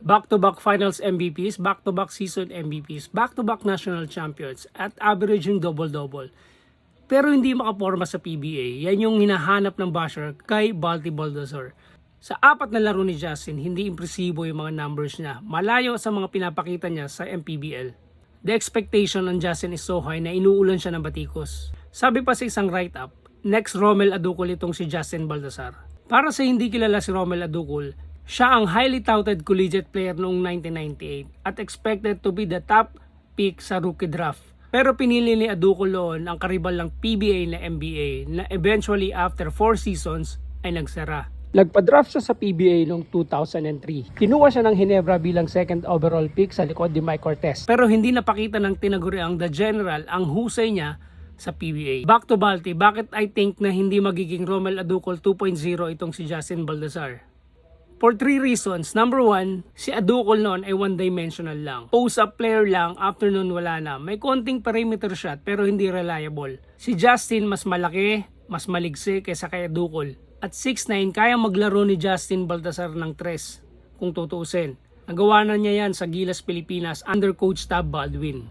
Back-to-back finals MVPs, back-to-back season MVPs, back-to-back national champions, at averaging double-double. Pero hindi makaporma sa PBA. Yan yung hinahanap ng basher kay Balti Baldassar. Sa apat na laro ni Justin, hindi impresibo yung mga numbers niya. Malayo sa mga pinapakita niya sa MPBL. The expectation on Justin is so high na inuulan siya ng batikos. Sabi pa sa isang write-up, next Romel Adukol itong si Justin Baldassar. Para sa hindi kilala si Romel Adukol, siya ang highly touted collegiate player noong 1998 at expected to be the top pick sa rookie draft. Pero pinili ni Adukol noon ang karibal ng PBA na NBA na eventually after 4 seasons ay nagsara. Nagpa-draft siya sa PBA noong 2003. Kinuha siya ng Hinebra bilang second overall pick sa likod ni Mike Cortez. Pero hindi napakita ng tinaguriang The General ang husay niya sa PBA. Back to Balti, bakit I think na hindi magiging Romel Adukol 2.0 itong si Justin Baldassar? For three reasons. Number one, si Adukol noon ay one-dimensional lang. Post-up player lang, after noon wala na. May konting perimeter shot pero hindi reliable. Si Justin mas malaki, mas maligsi kaysa kay Adukol. At 6'9", kaya maglaro ni Justin Baltasar ng tres, kung tutuusin. Nagawa na niya yan sa Gilas, Pilipinas under Coach Tab Baldwin.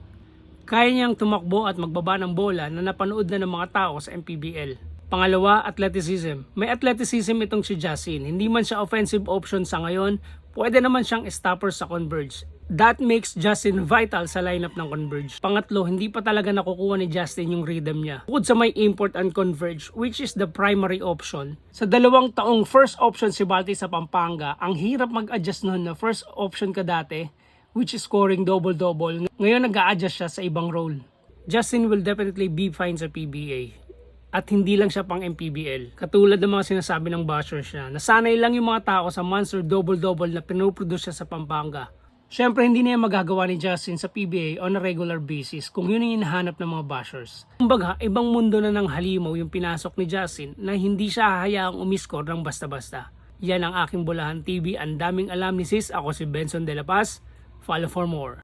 Kaya niyang tumakbo at magbaba ng bola na napanood na ng mga tao sa MPBL. Pangalawa, athleticism. May athleticism itong si Justin. Hindi man siya offensive option sa ngayon, pwede naman siyang stopper sa Converge. That makes Justin vital sa lineup ng Converge. Pangatlo, hindi pa talaga nakukuha ni Justin yung rhythm niya. Bukod sa may import and Converge, which is the primary option. Sa dalawang taong first option si Balti sa Pampanga, ang hirap mag-adjust nun na first option ka dati, which is scoring double-double. Ngayon nag-a-adjust siya sa ibang role. Justin will definitely be fine sa PBA. At hindi lang siya pang MPBL. Katulad ng mga sinasabi ng bashers niya, nasanay lang yung mga tao sa monster double-double na pinoproduce siya sa Pampanga. Siyempre, hindi na yan magagawa ni Justin sa PBA on a regular basis kung yun yung hinahanap ng mga bashers. Kumbaga, ibang mundo na ng halimaw yung pinasok ni Justin na hindi siya hahayaang umiskor ng basta-basta. Yan ang aking Bulahan TV. Ang daming alam ni sis. Ako si Benson De La Paz. Follow for more.